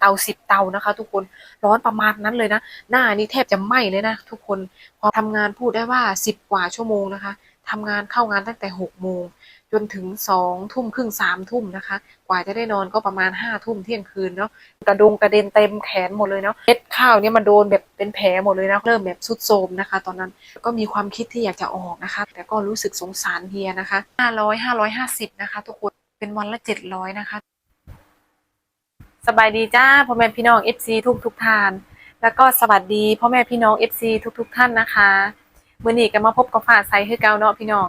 เตาสิบเตานะคะ ทุกคนร้อนประมาณนั้นเลยนะ หน้านี่แทบจะไหม้เลยนะ ทุกคนพอทำงานพูดได้ว่าสิบกว่าชั่วโมงนะคะทำงานเข้างานตั้งแต่หกโมงจนถึงสองทุ่มครึ่งสามทุ่มนะคะ กว่าจะได้นอนก็ประมาณห้าทุ่มเที่ยงคืนเนาะกระดงกระเด็นเต็มแขนหมดเลยเนาะเม็ดข้าวเนี่ยมันโดนแบบเป็นแผลหมดเลยนะเริ่มแบบสุดโทมนะคะ ตอนนั้นก็มีความคิดที่อยากจะออกนะคะ แต่ก็รู้สึกสงสารเฮียนะคะห้าร้อยห้าร้อยห้าสิบนะคะ ทุกคนเป็นวันละเจ็ดร้อยนะคะ สบายดีจ้าพ่อแม่พี่น้อง FC ทุกทุกท่าน แล้วก็สวัสดีพ่อแม่พี่น้อง FC ทุกทุกท่านนะคะมื้อนี้ก็มาพบกับฟ้าใสคือเก่าเนาะพี่น้อง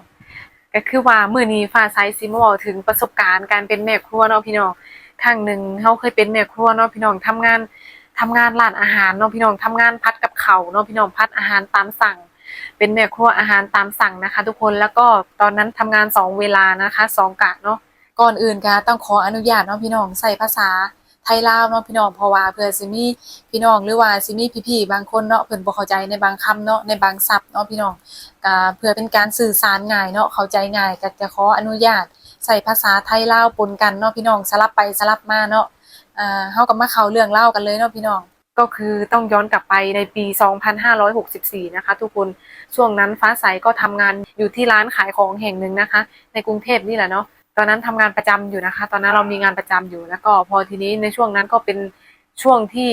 ก็คือว่ามื้อนี้ฟ้าใสสิมาเว้าถึงประสบการณ์การเป็นแม่ครัวเนาะพี่น้องครั้งหนึ่งเฮาเคยเป็นแม่ครัวเนาะพี่น้องทำงานทำงานร้านอาหารเนาะพี่น้องทำงานพัดกับเขาเนาะพี่น้องพัดอาหารตามสั่ง เป็นแม่ครัวอาหารตามสั่งนะคะ ทุกคนแล้วก็ตอนนั้นทำงานสองเวลานะคะสองกะเนาะก่อนอื่นก็ต้องขออนุญาตเนาะพี่น้องใส่ภาษา ไทยลาวเนาะพี่น้องเพราะว่าเพื่อสิมีพี่น้องหรือว่าสิมีพี่ๆบางคนเนาะเพิ่นบ่เข้าใจในบางคำเนาะในบางศัพท์เนาะพี่น้องก็เพื่อเป็นการสื่อสารง่ายเนาะเข้าใจง่ายก็จะขออนุญาตใส่ภาษาไทยลาวปนกันเนาะพี่น้องสลับไปสลับมาเนาะอ่าเฮาก็มาเข้าเรื่องเล่ากันเลยเนาะพี่น้องก็คือต้องย้อนกลับไปในปี 2564 นะคะ ทุกคน ช่วงนั้นฟ้าใสก็ทำงานอยู่ที่ร้านขายของแห่งหนึ่งนะคะ ในกรุงเทพนี่แหละเนาะ ตอนนั้นทำงานประจำอยู่นะคะ ตอนนั้นเรามีงานประจำอยู่ แล้วก็พอทีนี้ในช่วงนั้นก็เป็นช่วงที่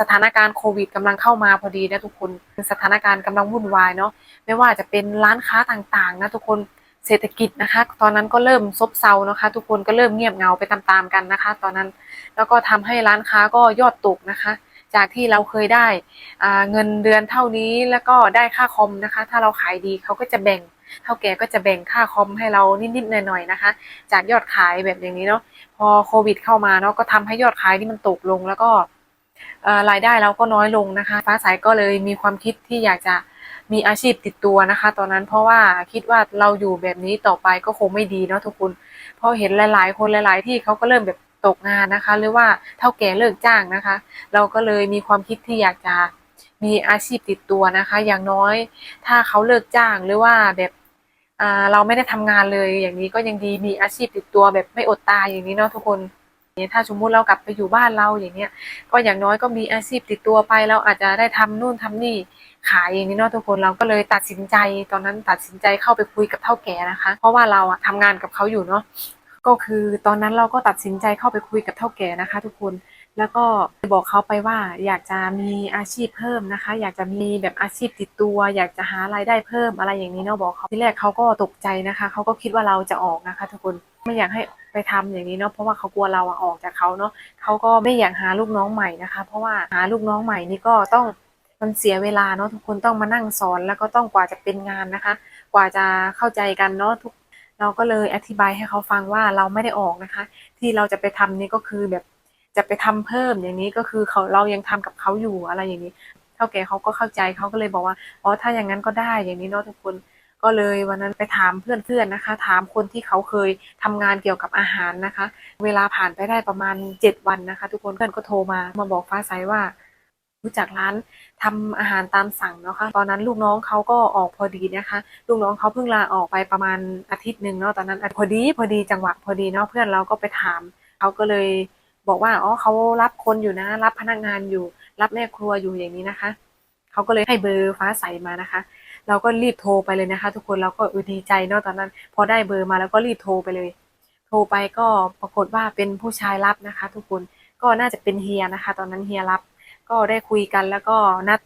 สถานการณ์โควิดกำลังเข้ามาพอดีนะทุกคนสถานการณ์กำลังวุ่นวายเนาะไม่ว่าจะเป็นร้านค้าต่างๆนะทุกคนเศรษฐกิจนะคะ ตอนนั้นก็เริ่มซบเซานะคะ ทุกคนก็เริ่มเงียบเงาไปตามๆกันนะคะ ตอนนั้นแล้วก็ทำให้ร้านค้าก็ยอดตกนะคะ จากที่เราเคยได้เงินเดือนเท่านี้แล้วก็ได้ค่าคอมนะคะ ถ้าเราขายดีเขาก็จะแบ่ง เท่าแกก็จะแบ่งค่าคอมให้เรานิดๆหน่อยๆนะคะ จากยอดขายแบบอย่างนี้เนาะพอโควิด เข้ามาเนาะก็ทำให้ยอดขายที่มันตกลงแล้วก็รายได้เราก็น้อยลงนะคะ ฟ้าใสก็เลยมีความคิดที่อยากจะมีอาชีพติดตัวนะคะ ตอนนั้นเพราะว่าคิดว่าเราอยู่แบบนี้ต่อไปก็คงไม่ดีเนาะทุกคนเพราะเห็นหลาย ๆ คนหลาย ๆ ที่เขาก็เริ่มแบบตกงานนะคะ หรือว่าเท่าแก่เลิกจ้างนะคะ เราก็เลยมีความคิดที่อยากจะมีอาชีพติดตัวนะคะ อย่างน้อยถ้าเขาเลิกจ้างหรือว่าแบบ เราไม่ได้ทำงานเลยอย่างนี้ก็ยังดีมีอาชีพติดตัวแบบไม่อดตายอย่างนี้เนาะทุกคนเนี่ยถ้าสมมุติเรากลับไปอยู่บ้านเราอย่างเงี้ยก็อย่างน้อยก็มีอาชีพติดตัวไป เราอาจจะได้ทำนู่นทำนี่ขายอย่างนี้เนาะทุกคนเราก็เลยตัดสินใจตอนนั้นตัดสินใจเข้าไปคุยกับเท่าแก่นะคะ เพราะว่าเราอะทำงานกับเขาอยู่เนาะก็คือตอนนั้นเราก็ตัดสินใจเข้าไปคุยกับเท่าแก่นะคะ ทุกคน แล้วก็บอกเขาไปว่าอยากจะมีอาชีพเพิ่มนะคะ อยากจะมีแบบอาชีพติดตัว อยากจะหารายได้เพิ่มอะไรอย่างนี้เนาะบอกเขาที่แรกเขาก็ตกใจนะคะเขาก็คิดว่าเราจะออกนะคะ ทุกคนไม่อยากให้ไปทำอย่างนี้เนาะเพราะว่าเขากลัวเราอออกจากเขาเนาะเขาก็ไม่อยากหาลูกน้องใหม่นะคะ เพราะว่าหาลูกน้องใหม่นี่ก็ต้องมันเสียเวลาเนาะทุกคนต้องมานั่งสอนแล้วก็ต้องกว่าจะเป็นงานนะคะ กว่าจะเข้าใจกันเนาะทุกเราก็เลยอธิบายให้เขาฟังว่าเราไม่ได้ออกนะคะ ที่เราจะไปทำนี่ก็คือแบบ จะไปทำเพิ่มอย่างนี้ก็คือเขาเรายังทำกับเขาอยู่อะไรอย่างนี้เท่าแก่เขาก็เข้าใจเขาก็เลยบอกว่าอ๋อถ้าอย่างนั้นก็ได้อย่างนี้เนาะทุกคนก็เลยวันนั้นไปถามเพื่อนๆนะคะ ถามคนที่เขาเคยทำงานเกี่ยวกับอาหารนะคะ เวลาผ่านไปได้ประมาณเจ็ดวันนะคะ ทุกคนเพื่อนก็โทรมามาบอกฟ้าใสว่า รู้จักร้านทำอาหารตามสั่งเนาะค่ะตอนนั้นลูกน้องเขาก็ออกพอดีนะคะ ลูกน้องเขาเพิ่งลาออกไปประมาณอาทิตย์หนึ่งเนาะตอนนั้นพอดีพอดีจังหวะพอดีเนาะเพื่อนเราก็ไปถามเขาก็เลย บอกว่าอ๋อเขารับคนอยู่นะ รับพนักงานอยู่ รับแม่ครัวอยู่อย่างนี้นะคะเขาก็เลยให้เบอร์ฟ้าใสมานะคะ เราก็รีบโทรไปเลยนะคะ ทุกคนเราก็ดีใจเนาะตอนนั้น พอได้เบอร์มาแล้วก็รีบโทรไปเลย โทรไปก็ปรากฏว่าเป็นผู้ชายรับนะคะ ทุกคนก็น่าจะเป็นเฮียนะคะ ตอนนั้นเฮียรับ ก็ได้คุยกันแล้วก็นัด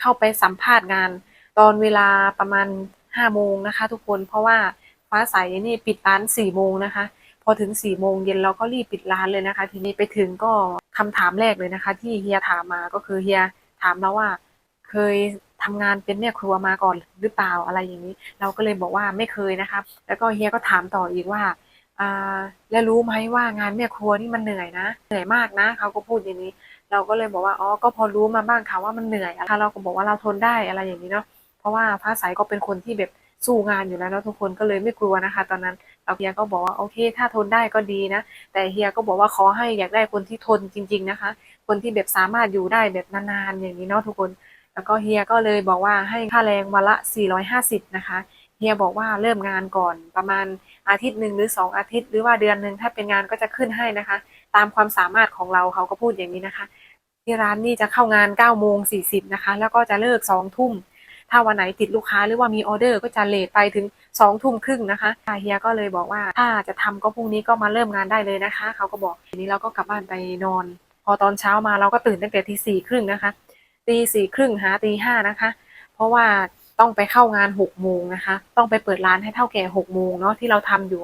เข้าไปสัมภาษณ์งาน ตอนเวลาประมาณห้าโมงนะคะ ทุกคนเพราะว่าฟ้าใสนี่ปิดร้านสี่โมงนะคะ พอถึงสี่โมงเย็นเราก็รีบปิดร้านเลยนะคะ ทีนี้ไปถึงก็คำถามแรกเลยนะคะ ที่เฮียถามมาก็คือเฮียถามเราว่า เคยทำงานเป็นแม่ครัวมาก่อนหรือเปล่าอะไรอย่างนี้ เราก็เลยบอกว่าไม่เคยนะคะ แล้วก็เฮียก็ถามต่ออีกว่าอ่าแล้วรู้ไหมว่างานแม่ครัวนี่มันเหนื่อยนะ เหนื่อยมากนะเขาก็พูดอย่างนี้ เราก็เลยบอกว่าอ๋อก็พอรู้มาบ้างค่ะว่ามันเหนื่อยอะเราก็บอกว่าเราทนได้อะไรอย่างนี้เนาะเพราะว่าฟ้าใสก็เป็นคนที่แบบสู้งานอยู่แล้วเนาะทุกคนก็เลยไม่กลัวนะคะ ตอนนั้น เราเฮียก็บอกว่าโอเค ถ้าทนได้ก็ดีนะ แต่เฮียก็บอกว่าขอให้อยากได้คนที่ทนจริง ๆนะคะ คนที่แบบสามารถอยู่ได้แบบนานๆอย่างนี้เนาะทุกคน แล้วก็เฮียก็เลยบอกว่าให้ค่าแรงวันละ 450 นะคะเฮียบอกว่าเริ่มงานก่อนประมาณอาทิตย์หนึ่งหรือ 2 อาทิตย์ หรือว่าเดือนหนึ่งถ้าเป็นงานก็จะขึ้นให้นะคะ ตามความสามารถของเราเขาก็พูดอย่างนี้นะคะ ที่ร้านนี่จะเข้างาน9โมง40นะคะ แล้วก็จะเลิก2ทุ่มถ้าวันไหนติดลูกค้าหรือว่ามีออเดอร์ก็จะเลทไปถึง 2ทุ่มครึ่งนะคะเฮียก็เลยบอกว่าถ้าจะทำก็พรุ่งนี้ก็มาเริ่มงานได้เลยนะคะ เขาก็บอกทีนี้เราก็กลับบ้านไปนอน พอตอนเช้ามาเราก็ตื่นตั้งแต่ทีสี่ครึ่งนะคะตีสี่ครึ่งหาตีห้านะคะ เพราะว่าต้องไปเข้างานหกโมงนะคะ ต้องไปเปิดร้านให้เท่าแก่หกโมงเนาะที่เราทำอยู่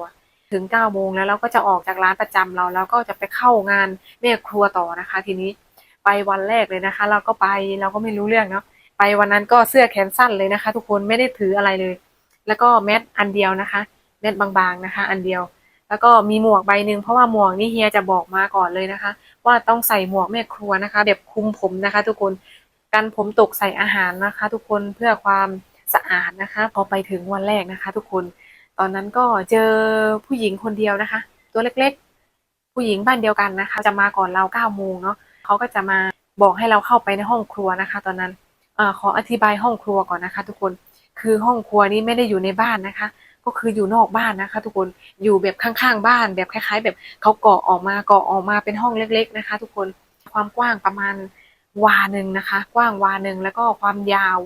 ถึงเก้าโมงแล้วเราก็จะออกจากร้านประจำเราแล้วก็จะไปเข้างานแม่ครัวต่อนะคะ ทีนี้ไปวันแรกเลยนะคะ เราก็ไปเราก็ไม่รู้เรื่องเนาะไปวันนั้นก็เสื้อแขนสั้นเลยนะคะ ทุกคนไม่ได้ถืออะไรเลย แล้วก็แมสอันเดียวนะคะ แมสบางๆนะคะ อันเดียว แล้วก็มีหมวกใบหนึ่งเพราะว่าหมวกนี่เฮียจะบอกมาก่อนเลยนะคะ ว่าต้องใส่หมวกแม่ครัวนะคะ แบบคุมผมนะคะ ทุกคนกันผมตกใส่อาหารนะคะ ทุกคนเพื่อความสะอาดนะคะ พอไปถึงวันแรกนะคะ ทุกคนตอนนั้นก็เจอผู้หญิงคนเดียวนะคะ ตัวเล็กๆ ผู้หญิงบ้านเดียวกันนะคะ จะมาก่อนเราเก้าโมงเนาะเขาก็จะมาบอกให้เราเข้าไปในห้องครัวนะคะ ตอนนั้นอขออธิบายห้องครัวก่อนนะคะ ทุกคน คือห้องครัวนี้ไม่ได้อยู่ในบ้านนะคะ ก็คืออยู่นอกบ้านนะคะ ทุกคนอยู่แบบข้างๆบ้าน แบบคล้ายๆ แบบเขาเกาะออกมาเกาะออกมาเป็นห้องเล็ก ๆ นะคะ ทุกคนความกว้างประมาณวาหนึ่งนะคะ กว้างวาหนึ่งแล้วก็ความยาว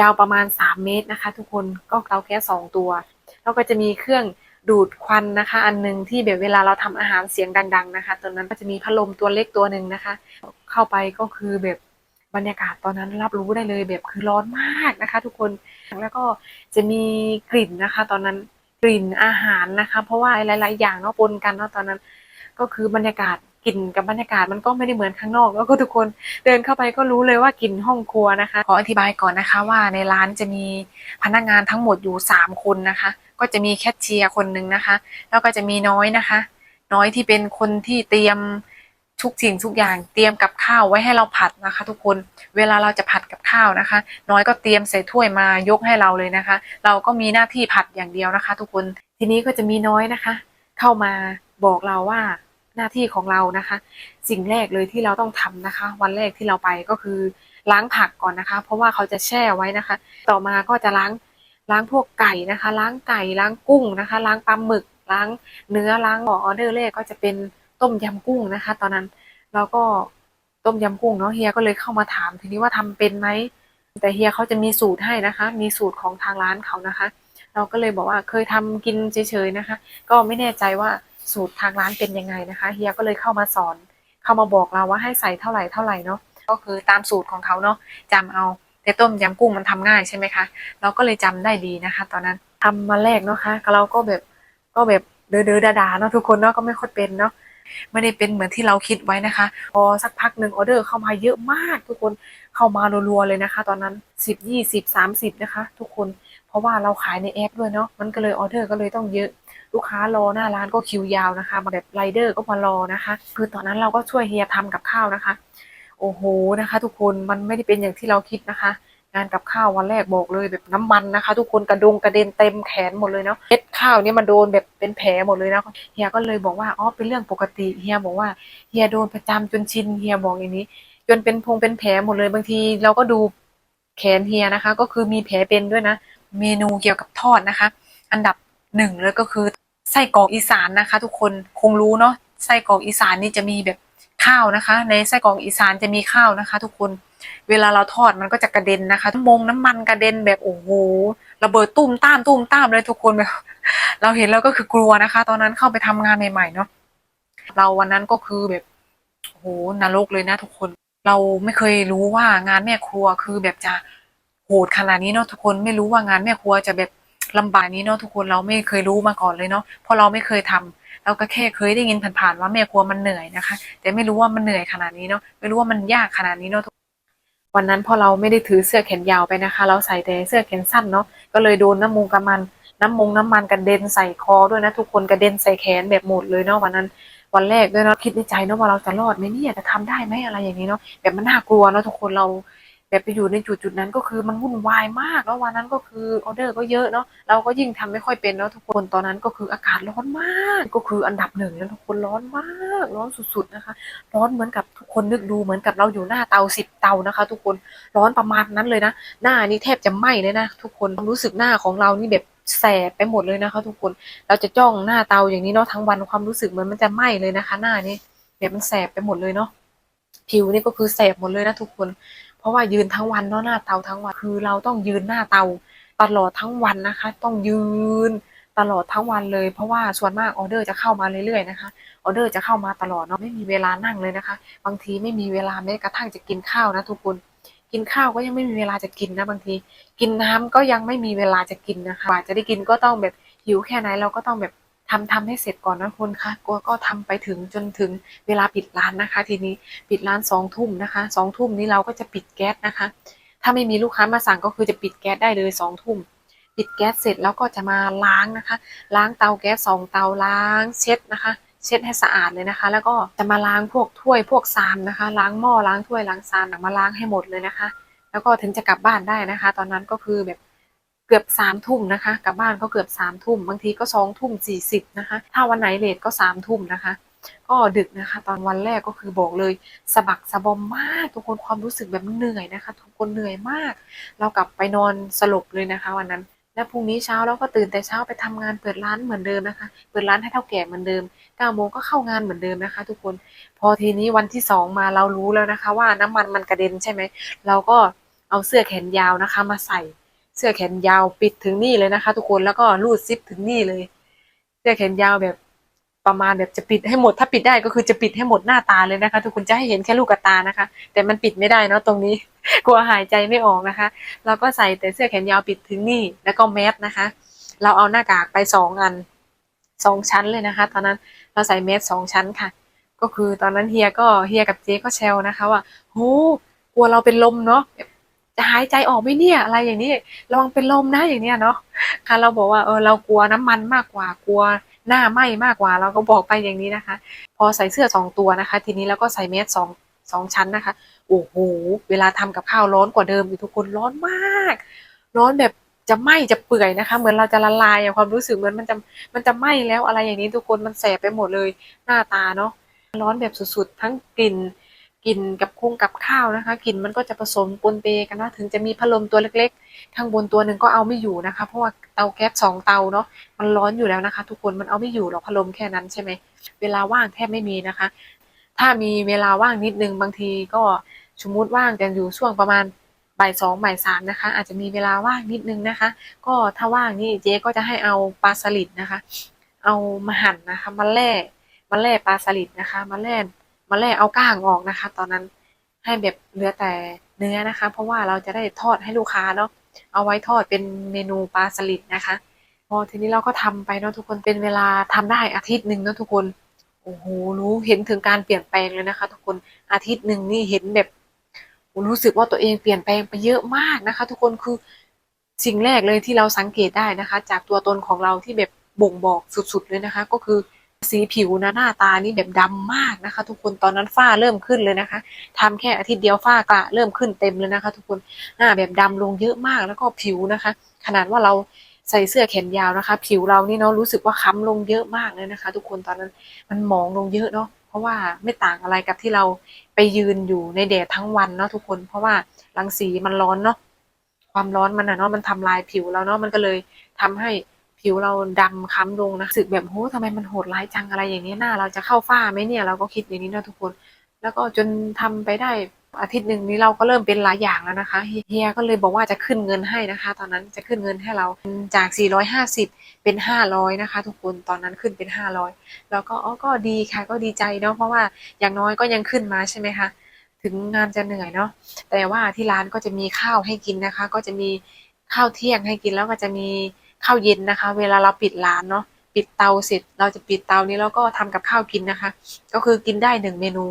ยาวประมาณ 3 เมตรนะคะ ทุกคนก็เตาแก๊สสองตัวแล้วก็จะมีเครื่องดูดควันนะคะ อันหนึงที่แบบเวลาเราทำอาหารเสียงดัง ๆ นะคะตอนนั้นก็จะมีพัดลมตัวเล็กตัวหนึ่งนะคะ เข้าไปก็คือแบบบรรยากาศตอนนั้นรับรู้ได้เลยแบบคือร้อนมากนะคะ ทุกคน แล้วก็จะมีกลิ่นนะคะ ตอนนั้นกลิ่นอาหารนะคะ เพราะว่าหลาย ๆ อย่างเนาะปนกันเนาะตอนนั้น ก็คือบรรยากาศกลิ่นกับบรรยากาศมันก็ไม่ได้เหมือนข้างนอก แล้วก็ทุกคนเดินเข้าไปก็รู้เลยว่ากลิ่นห้องครัวนะคะ ขออธิบายก่อนนะคะว่าในร้านจะมีพนักงานทั้งหมดอยู่สามคนนะคะ ก็จะมีแคชเชียร์คนหนึ่งนะคะ แล้วก็จะมีน้อยนะคะ น้อยที่เป็นคนที่เตรียม ทุกสิ่งทุกอย่างเตรียมกับข้าวไว้ให้เราผัดนะคะ ทุกคนเวลาเราจะผัดกับข้าวนะคะ น้อยก็เตรียมใส่ถ้วยมายกให้เราเลยนะคะ เราก็มีหน้าที่ผัดอย่างเดียวนะคะ ทุกคนทีนี้ก็จะมีน้อยนะคะ เข้ามาบอกเราว่าหน้าที่ของเรานะคะ สิ่งแรกเลยที่เราต้องทำนะคะ วันแรกที่เราไปก็คือล้างผักก่อนนะคะ เพราะว่าเขาจะแช่ไว้นะคะ ต่อมาก็จะล้างล้างพวกไก่นะคะ ล้างไก่ล้างกุ้งนะคะ ล้างปลาหมึกล้างเนื้อล้างออเดอร์แรกก็จะเป็น ต้มยำกุ้งนะคะ ตอนนั้นเราก็ต้มยำกุ้งเนาะเฮียก็เลยเข้ามาถามทีนี้ว่าทำเป็นไหมแต่เฮียเขาจะมีสูตรให้นะคะ มีสูตรของทางร้านเขานะคะ เราก็เลยบอกว่าเคยทำกินเฉยๆนะคะ ก็ไม่แน่ใจว่าสูตรทางร้านเป็นยังไงนะคะเฮียก็เลยเข้ามาสอน เข้ามาบอกเราว่าให้ใส่เท่าไหร่เท่าไหร่เนาะก็คือตามสูตรของเขาเนาะจำเอาแต่ต้มยำกุ้งมันทำง่ายใช่ไหมคะเราก็เลยจำได้ดีนะคะ ตอนนั้นทำมาแรกเนาะคะเราก็แบบก็แบบเดอๆดาๆเนาะทุกคนเนาะก็ไม่ค่อยเป็นเนาะ ไม่ได้เป็นเหมือนที่เราคิดไว้นะคะ พอสักพักหนึ่งออเดอร์เข้ามาเยอะมากทุกคนเข้ามารัวๆเลยนะคะ ตอนนั้นสิบยี่สิบสามสิบนะคะ ทุกคนเพราะว่าเราขายในแอปด้วยเนาะมันก็เลยออเดอร์ก็เลยต้องเยอะลูกค้ารอหน้าร้านก็คิวยาวนะคะมาแบบไรเดอร์ก็มารอนะคะ คือตอนนั้นเราก็ช่วยเฮียทำกับข้าวนะคะ โอ้โหนะคะ ทุกคนมันไม่ได้เป็นอย่างที่เราคิดนะคะ งานกับข้าววันแรกบอกเลยแบบน้ำมันนะคะ ทุกคนกระดงกระเด็นเต็มแขนหมดเลยเนาะเม็ดข้าวเนี่ยมันโดนแบบเป็นแผลหมดเลยนะเฮียก็เลยบอกว่าอ๋อเป็นเรื่องปกติเฮียบอกว่าเฮียโดนประจำจนชินเฮียบอกอย่างนี้ จนเป็นพงเป็นแผลหมดเลยบางทีเราก็ดูแขนเฮียนะคะ ก็คือมีแผลเป็นด้วยนะ เมนูเกี่ยวกับทอดนะคะ อันดับหนึ่งเลยก็คือไส้กรอกอีสานนะคะ ทุกคนคงรู้เนาะไส้กรอกอีสานนี่จะมีแบบ ข้าวนะคะ ในไส้กรอกอีสานจะมีข้าวนะคะ ทุกคนเวลาเราทอดมันก็จะกระเด็นนะคะมงน้ำมันกระเด็นแบบโอ้โหระเบิดตุ้มตามตุ้มตามเลยทุกคนแบบเราเห็นแล้วก็คือกลัวนะคะ ตอนนั้นเข้าไปทำงานใหม่ๆเนาะเราวันนั้นก็คือแบบโอ้โหนรกเลยนะ ทุกคนเราไม่เคยรู้ว่างานแม่ครัวคือแบบจะโหดขนาดนี้เนาะทุกคนไม่รู้ว่างานแม่ครัวจะแบบลำบากนี้เนาะทุกคนเราไม่เคยรู้มาก่อนเลยเนาะเพราะเราไม่เคยทำ เราก็แค่เคยได้ยินผ่านๆว่าแม่ครัวมันเหนื่อยนะคะ แต่ไม่รู้ว่ามันเหนื่อยขนาดนี้เนาะไม่รู้ว่ามันยากขนาดนี้เนาะวันนั้นพอเราไม่ได้ถือเสื้อแขนยาวไปนะคะ เราใส่แต่เสื้อแขนสั้นเนาะก็เลยโดนน้ำมูกกระมันน้ำมงน้ำมันกระเด็นใส่คอด้วยนะทุกคนกระเด็นใส่แขนแบบหมดเลยเนาะวันนั้นวันแรกด้วยเนาะคิดในใจเนาะว่าเราจะรอดไหมเนี่ยจะทำได้ไหมอะไรอย่างนี้เนาะแบบมันน่ากลัวเนาะทุกคนเรา แบบไปอยู่ในจุดจุดๆนั้นก็คือมันวุ่นวายมากแล้ววันนั้นก็คือออเดอร์ก็เยอะเนาะเราก็ยิ่งทำไม่ค่อยเป็นเนาะทุกคนตอนนั้นก็คืออากาศร้อนมากก็คืออันดับหนึ่งแล้วทุกคนร้อนมากร้อนสุดๆนะคะ ร้อนเหมือนกับทุกคนนึกดูเหมือนกับเราอยู่หน้าเตาสิบเตานะคะ ทุกคนร้อนประมาณนั้นเลยนะ หน้านี่แทบจะไหม้เลยนะทุกคนรู้สึกหน้าของเรานี่แบบแสบไปหมดเลยนะคะ ทุกคนเราจะจ้องหน้าเตาอย่างนี้เนาะทั้งวันความรู้สึกเหมือนมันจะไหม้เลยนะคะ หน้านี้แบบมันแสบไปหมดเลยเนาะผิวนี่ก็คือแสบหมดเลยนะทุกคน ราะว่ายืนทั้งวันเนาะหน้าเตาทั้งวันคือเราต้องยืนหน้าเตาตลอดทั้งวันนะคะ ต้องยืนตลอดทั้งวันเลย เพราะว่าส่วนมากออเดอร์จะเข้ามาเรื่อยๆนะคะออเดอร์จะเข้ามาตลอดเนาะไม่มีเวลานั่งเลยนะคะ บางทีไม่มีเวลาแม้กระทั่งจะกินข้าวนะทุกคนกินข้าวก็ยังไม่มีเวลาจะกินนะบางที กินน้ำก็ยังไม่มีเวลาจะกินนะคะกว่าจะได้กินก็ต้องแบบหิวแค่ไหนเราก็ต้องแบบ ทำทำให้เสร็จก่อนนะคุณคะกลัวก็ทำไปถึงจนถึงเวลาปิดร้านนะคะ ทีนี้ปิดร้านสองทุ่มนะคะสองทุ่มนี้เราก็จะปิดแก๊สนะคะ ถ้าไม่มีลูกค้ามาสั่งก็คือจะปิดแก๊สได้เลยสองทุ่มปิดแก๊สเสร็จแล้วก็จะมาล้างนะคะ ล้างเตาแก๊สสองเตาล้างเช็ดนะคะ เช็ดให้สะอาดเลยนะคะ แล้วก็จะมาล้างพวกถ้วยพวกซามนะคะ ล้างหม้อล้างถ้วยล้างซามมาล้างให้หมดเลยนะคะ แล้วก็ถึงจะกลับบ้านได้นะคะ ตอนนั้นก็คือแบบ เกือบสามทุ่มนะคะ กลับบ้านก็เกือบสามทุ่มบางทีก็สองทุ่มสี่สิบนะคะ ถ้าวันไหนเลทก็สามทุ่มนะคะ ก็ดึกนะคะ ตอนวันแรกก็คือบอกเลยสะบักสะบอมมากทุกคนความรู้สึกแบบเหนื่อยนะคะ ทุกคนเหนื่อยมาก เรากลับไปนอนสลบเลยนะคะ วันนั้นแล้วพรุ่งนี้เช้าเราก็ตื่นแต่เช้าไปทำงานเปิดร้านเหมือนเดิมนะคะ เปิดร้านให้เท่าแก่เหมือนเดิมเก้าโมงก็เข้างานเหมือนเดิมนะคะ ทุกคนพอทีนี้วันที่สองมาเรารู้แล้วนะคะ ว่าน้ำมันมันกระเด็นใช่ไหมเราก็เอาเสื้อแขนยาวนะคะ มาใส่ เสื้อแขนยาวปิดถึงนี่เลยนะคะ ทุกคนแล้วก็รูดซิปถึงนี่เลย เสื้อแขนยาวแบบประมาณแบบจะปิดให้หมด ถ้าปิดได้ก็คือจะปิดให้หมดหน้าตาเลยนะคะ ทุกคนจะให้เห็นแค่ลูกตานะคะ แต่มันปิดไม่ได้เนาะตรงนี้ กลัวหายใจไม่ออกนะคะเราก็ใส่แต่เสื้อแขนยาวปิดถึงนี่แล้วก็แมสนะคะ เราเอาหน้ากากไปสองอันสองชั้นเลยนะคะ ตอนนั้นเราใส่แมสสองชั้นค่ะ ก็คือตอนนั้นเฮียก็เฮียกับเจ๊ก็แซวนะคะว่าโหกลัวเราเป็นลมเนาะ จะหายใจออกไหมเนี่ย อะไรอย่างนี้ระวังเป็นลมนะอย่างเนี้ยเนาะค่ะเราบอกว่าเออเรากลัวน้ำมันมากกว่ากลัวหน้าไหม้มากกว่าเราก็บอกไปอย่างนี้นะคะ พอใส่เสื้อสองตัวนะคะ ทีนี้แล้วก็ใส่แมสสองสองชั้นนะคะโอ้โหเวลาทำกับข้าวร้อนกว่าเดิมทุกคนร้อนมาก ร้อนแบบจะไหม้จะเปื่อยนะคะ เหมือนเราจะละลายอความรู้สึกเหมือนมันจะมันจะไหม้แล้วอะไรอย่างนี้ทุกคนมันแสบไปหมดเลยหน้าตาเนาะร้อนแบบสุดๆ ทั้งกลิ่น กลิ่นกับคุ้งกับข้าวนะคะกลิ่นมันก็จะผสมปนเปกันนะถึงจะมีพัดลมตัวเล็กๆข้างบนตัวหนึ่งก็เอาไม่อยู่นะคะ เพราะว่าเตาแก๊สสองเตาเนาะมันร้อนอยู่แล้วนะคะ ทุกคนมันเอาไม่อยู่หรอกพัดลมแค่นั้นใช่ไหมเวลาว่างแทบไม่มีนะคะ ถ้ามีเวลาว่างนิดนึงบางทีก็สมมติว่างกันอยู่ช่วงประมาณบ่ายสองบ่ายสามนะคะ อาจจะมีเวลาว่างนิดนึงนะคะ ก็ถ้าว่างนี่เจ๊ก็จะให้เอาปลาสลิดนะคะ เอามาหั่นนะคะมาแล่มาแล่ปลาสลิดนะคะ มาแล่ มาแล่เอาก้างออกนะคะ ตอนนั้นให้แบบเหลือแต่เนื้อนะคะ เพราะว่าเราจะได้ทอดให้ลูกค้าเนาะเอาไว้ทอดเป็นเมนูปลาสลิดนะคะพอทีนี้เราก็ทำไปเนาะทุกคนเป็นเวลาทำได้อาทิตย์หนึ่งเนาะทุกคนโอ้โหรู้เห็นถึงการเปลี่ยนแปลงเลยนะคะ ทุกคนอาทิตย์หนึ่งนี่เห็นแบบรู้สึกว่าตัวเองเปลี่ยนแปลงไปเยอะมากนะคะ ทุกคนคือสิ่งแรกเลยที่เราสังเกตได้นะคะ จากตัวตนของเราที่แบบบ่งบอกสุดๆเลยนะคะ ก็คือ สีผิวนะหน้าตานี่แบบดำมากนะคะ ทุกคนตอนนั้นฝ้าเริ่มขึ้นเลยนะคะทำแค่อาทิตย์เดียวฝ้ากระเริ่มขึ้นเต็มเลยนะคะ ทุกคนหน้าแบบดำลงเยอะมากแล้วก็ผิวนะคะ ขนาดว่าเราใส่เสื้อแขนยาวนะคะ ผิวเรานี่เนาะรู้สึกว่าค้ำลงเยอะมากเลยนะคะ ทุกคนตอนนั้นมันหมองลงเยอะเนาะเพราะว่าไม่ต่างอะไรกับที่เราไปยืนอยู่ในแดดทั้งวันเนาะทุกคนเพราะว่ารังสีมันร้อนเนาะความร้อนมันนะเนาะมันทำลายผิวเราเนาะมันก็เลยทำให้ ผิวเราดำค้ำลงนะสึกแบบโหทำไมมันโหดร้ายจังอะไรอย่างนี้หน้า เราจะเข้าฝ้าไหมเนี่ยเราก็คิดอย่างนี้เนาะทุกคน แล้วก็จนทำไปได้อาทิตย์หนึ่งนี้เราก็เริ่มเป็นหลายอย่างแล้วนะคะเฮียก็เลยบอกว่าจะขึ้นเงินให้นะคะ ตอนนั้นจะขึ้นเงินให้เราจาก 450 เป็น 500 นะคะ ทุกคนตอนนั้นขึ้นเป็น 500 แล้วก็อ๋อก็ดีค่ะก็ดีใจเนาะเพราะว่าอย่างน้อยก็ยังขึ้นมาใช่ไหมคะถึงงานจะเหนื่อยเนาะแต่ว่าที่ร้านก็จะมีข้าวให้กินนะคะ ก็จะมีข้าวเที่ยงให้กินแล้วก็จะมี ข้าวเย็นนะคะ เวลาเราปิดร้านเนาะปิดเตาเสร็จ เราจะปิดเตานี้แล้วก็ทำกับข้าวกินนะคะ ก็คือกินได้หนึ่งเมนู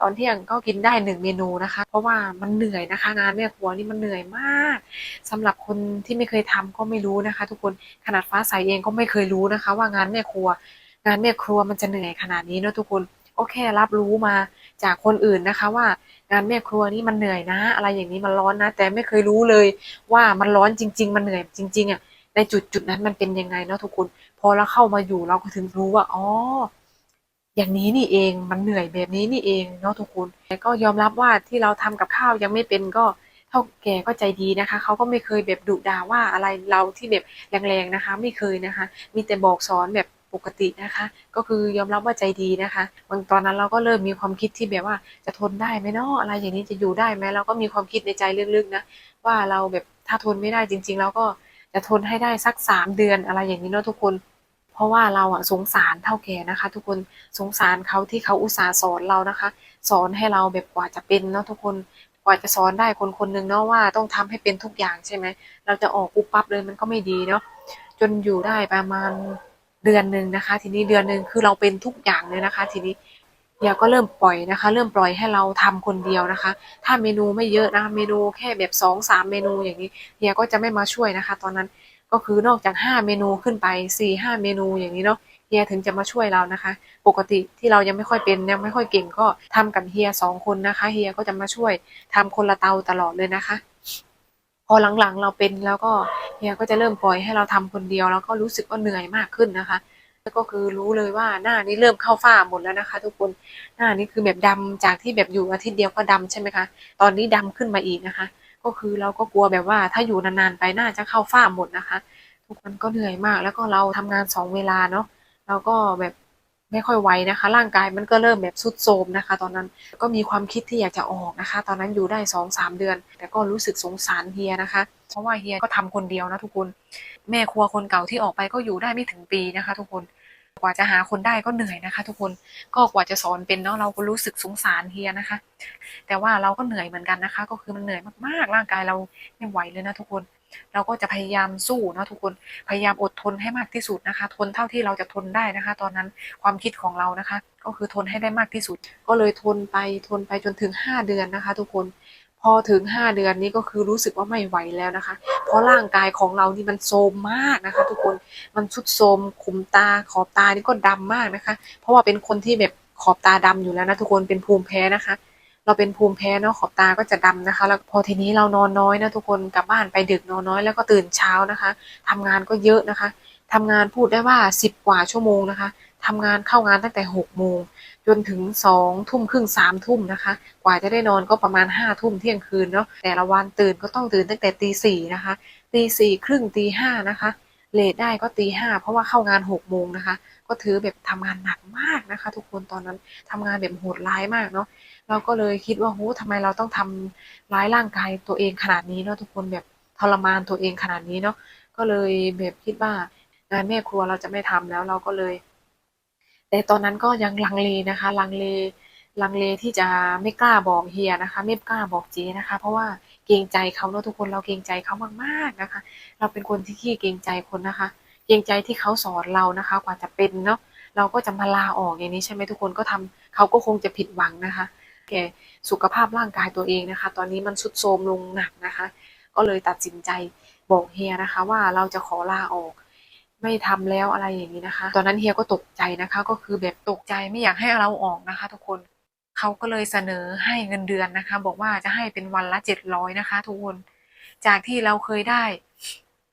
ตอนเที่ยงก็กินได้หนึ่งเมนูนะคะ เพราะว่ามันเหนื่อยนะคะ งานแม่ครัวนี่มันเหนื่อยมากสำหรับคนที่ไม่เคยทำก็ไม่รู้นะคะ ทุกคนขนาดฟ้าใสเองก็ไม่เคยรู้นะคะ ว่างานแม่ครัว งานแม่ครัวมันจะเหนื่อยขนาดนี้เนาะทุกคนก็แค่รับรู้มาจากคนอื่นนะคะว่างานแม่ครัวนี่มันเหนื่อยนะ อะไรอย่างนี้มันร้อนนะ แต่ไม่เคยรู้เลยว่ามันร้อนจริง ๆ มันเหนื่อยจริง ๆอะ ในจุดจุดนั้นมันเป็นยังไงเนาะทุกคน พอเราเข้ามาอยู่เราก็ถึงรู้ว่าอ๋ออย่างนี้นี่เองมันเหนื่อยแบบนี้นี่เองเนาะทุกคนแต่ก็ยอมรับว่าที่เราทำกับข้าวยังไม่เป็นก็เท่าแก่ก็ใจดีนะคะเขาก็ไม่เคยแบบดุด่าว่าอะไรเราที่แบบแรงๆนะคะ ไม่เคยนะคะ มีแต่บอกสอนแบบปกตินะคะ ก็คือยอมรับว่าใจดีนะคะบางตอนนั้นเราก็เริ่มมีความคิดที่แบบว่าจะทนได้ไหมเนาะอะไรอย่างนี้จะอยู่ได้ไหมเราก็มีความคิดในใจลึกๆนะว่าเราแบบถ้าทนไม่ได้จริง ๆ เราก็ จะทนให้ได้สักสามเดือนอะไรอย่างนี้เนาะทุกคน เพราะว่าเราอะสงสารเท่าแก่นะคะ ทุกคนสงสารเขาที่เขาอุตส่าห์สอนเรานะคะ สอนให้เราแบบกว่าจะเป็นเนาะทุกคนกว่าจะสอนได้คนคนหนึ่งเนาะว่าต้องทำให้เป็นทุกอย่างใช่ไหมเราจะออกปุ๊บปั๊บเลยมันก็ไม่ดีเนาะจนอยู่ได้ประมาณเดือนหนึ่งนะคะ ทีนี้เดือนหนึ่งคือเราเป็นทุกอย่างเลยนะคะ ทีนี้ เฮียก็เริ่มปล่อยนะคะ เริ่มปล่อยให้เราทำคนเดียวนะคะ ถ้าเมนูไม่เยอะนะเมนูแค่แบบสองสามเมนูอย่างนี้เฮียก็จะไม่มาช่วยนะคะ ตอนนั้นก็คือนอกจากห้าเมนูขึ้นไปสี่ห้าเมนูอย่างนี้เนาะเฮียถึงจะมาช่วยเรานะคะ ปกติที่เรายังไม่ค่อยเป็นยังไม่ค่อยเก่งก็ทำกับเฮียสองคนนะคะเฮียก็จะมาช่วยทำคนละเตาตลอดเลยนะคะ พอหลังๆเราเป็นแล้วก็เฮียก็จะเริ่มปล่อยให้เราทำคนเดียวแล้วก็รู้สึกว่าเหนื่อยมากขึ้นนะคะ แล้วก็คือรู้เลยว่าหน้านี้เริ่มเข้าฝ้าหมดแล้วนะคะ ทุกคนหน้านี้คือแบบดำจากที่แบบอยู่อาทิตย์เดียวก็ดำใช่ไหมคะตอนนี้ดำขึ้นมาอีกนะคะ ก็คือเราก็กลัวแบบว่าถ้าอยู่นานๆไปหน่าจะเข้าฝ้าหมดนะคะ ทุกคนก็เหนื่อยมากแล้วก็เราทำงานสองเวลาเนาะเราก็แบบไม่ค่อยไหวนะคะ ร่างกายมันก็เริ่มแบบสุดโทมนะคะ ตอนนั้นก็มีความคิดที่อยากจะออกนะคะ ตอนนั้นอยู่ได้สองสามเดือน แต่ก็รู้สึกสงสารเฮียนะคะ เพราะว่าเฮียก็ทำคนเดียวนะทุกคน แม่ครัวคนเก่าที่ออกไปก็อยู่ได้ไม่ถึงปีนะคะ ทุกคน กว่าจะหาคนได้ก็เหนื่อยนะคะ ทุกคนก็กว่าจะสอนเป็นเนาะเราก็รู้สึกสงสารเฮียนะคะ แต่ว่าเราก็เหนื่อยเหมือนกันนะคะ ก็คือมันเหนื่อยมากๆร่างกายเราไม่ไหวเลยนะทุกคน เราก็จะพยายามสู้เนาะทุกคนพยายามอดทนให้มากที่สุดนะคะ ทนเท่าที่เราจะทนได้นะคะ ตอนนั้นความคิดของเรานะคะ ก็คือทนให้ได้มากที่สุด ก็เลยทนไปทนไปจนถึง 5 เดือนนะคะ ทุกคน พอถึง5เดือนนี้ก็คือรู้สึกว่าไม่ไหวแล้วนะคะ เพราะร่างกายของเรานี่มันโทรมมากนะคะ ทุกคนมันชุดโทรมขุมตาขอบตานี่ก็ดำมากนะคะ เพราะว่าเป็นคนที่แบบขอบตาดำอยู่แล้วนะทุกคนเป็นภูมิแพ้นะคะ เราเป็นภูมิแพ้เนาะขอบตาก็จะดำนะคะ แล้วพอทีนี้เรานอนน้อยนะทุกคนกลับบ้านไปดึกนอนน้อย แล้วก็ตื่นเช้านะคะทำงานก็เยอะนะคะทำงานพูดได้ว่าสิบกว่าชั่วโมงนะคะทำงานเข้างานตั้งแต่หกโมง นถึงสองทุ่มครึ่งสามทุ่มนะคะ กว่าจะได้นอนก็ประมาณห้าทุ่มเที่ยงคืนเนาะแต่ละวันตื่นก็ต้องตื่นตั้งแต่ตีสี่นะคะตีสี่ครึ่งตีห้านะคะเลทได้ก็ตีห้าเพราะว่าเข้างานหกโมงนะคะ ก็ถือแบบทำงานหนักมากนะคะ ทุกคนตอนนั้นทำงานแบบโหดร้ายมากเนาะเราก็เลยคิดว่าโหทำไมเราต้องทำร้ายร่างกายตัวเองขนาดนี้เนาะทุกคนแบบทรมานตัวเองขนาดนี้เนาะก็เลยแบบคิดว่างานแม่ครัวเราจะไม่ทำแล้วเราก็เลย แต่ตอนนั้นก็ยังลังเลนะคะ ลังเลลังเลที่จะไม่กล้าบอกเฮียนะคะ ไม่กล้าบอกเจนะคะ เพราะว่าเกรงใจเขาเนาะทุกคนเราเกรงใจเขามากๆนะคะ เราเป็นคนที่ขี้เกรงใจคนนะคะ เกรงใจที่เขาสอนเรานะคะ กว่าจะเป็นเนาะเราก็จะมาลาออกอย่างนี้ใช่ไหมทุกคนก็ทำเขาก็คงจะผิดหวังนะคะแกสุขภาพร่างกายตัวเองนะคะ ตอนนี้มันสุดโทรมลงหนักนะคะ ก็เลยตัดสินใจบอกเฮียนะคะ ว่าเราจะขอลาออก ไม่ทำแล้วอะไรอย่างนี้นะคะ ตอนนั้นเฮียก็ตกใจนะคะ ก็คือแบบตกใจไม่อยากให้เราออกนะคะ ทุกคนเขาก็เลยเสนอให้เงินเดือนนะคะ บอกว่าจะให้เป็นวันละเจ็ดร้อยนะคะ ทุกคนจากที่เราเคยได้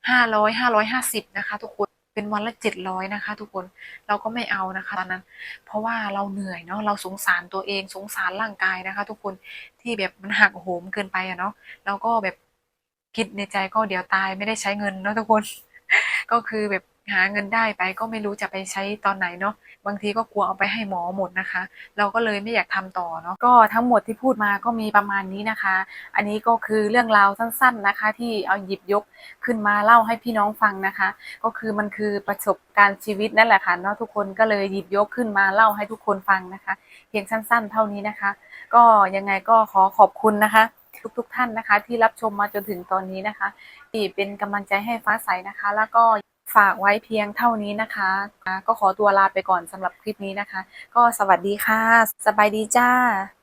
ห้าร้อยห้าร้อยห้าสิบนะคะ ทุกคนเป็นวันละเจ็ดร้อยนะคะ ทุกคนเราก็ไม่เอานะคะ ตอนนั้น เพราะว่าเราเหนื่อยเนาะเราสงสารตัวเองสงสารร่างกายนะคะ ทุกคนที่แบบมันหักโหมเกินไปอะเนาะเราก็แบบคิดในใจก็เดี๋ยวตายไม่ได้ใช้เงินเนาะทุกคน ก็คือแบบ หาเงินได้ไปก็ไม่รู้จะไปใช้ตอนไหนเนาะบางทีก็กลัวเอาไปให้หมอหมดนะคะ เราก็เลยไม่อยากทำต่อเนาะก็ทั้งหมดที่พูดมาก็มีประมาณนี้นะคะ อันนี้ก็คือเรื่องราวสั้น ๆนะคะ ที่เอาหยิบยกขึ้นมาเล่าให้พี่น้องฟังนะคะ ก็คือมันคือประสบการณ์ชีวิตนั่นแหละค่ะเนาะทุกคนก็เลยหยิบยกขึ้นมาเล่าให้ทุกคนฟังนะคะ เพียงสั้น ๆ เท่านี้นะคะ ก็ยังไงก็ขอขอบคุณนะคะทุกๆท่านนะคะ ที่รับชมมาจนถึงตอนนี้นะคะที่เป็นกำลังใจให้ฟ้าใสนะคะ แล้วก็ ฝากไว้เพียงเท่านี้นะคะ ก็ขอตัวลาไปก่อนสำหรับคลิปนี้นะคะ ก็สวัสดีค่ะ สบายดีจ้า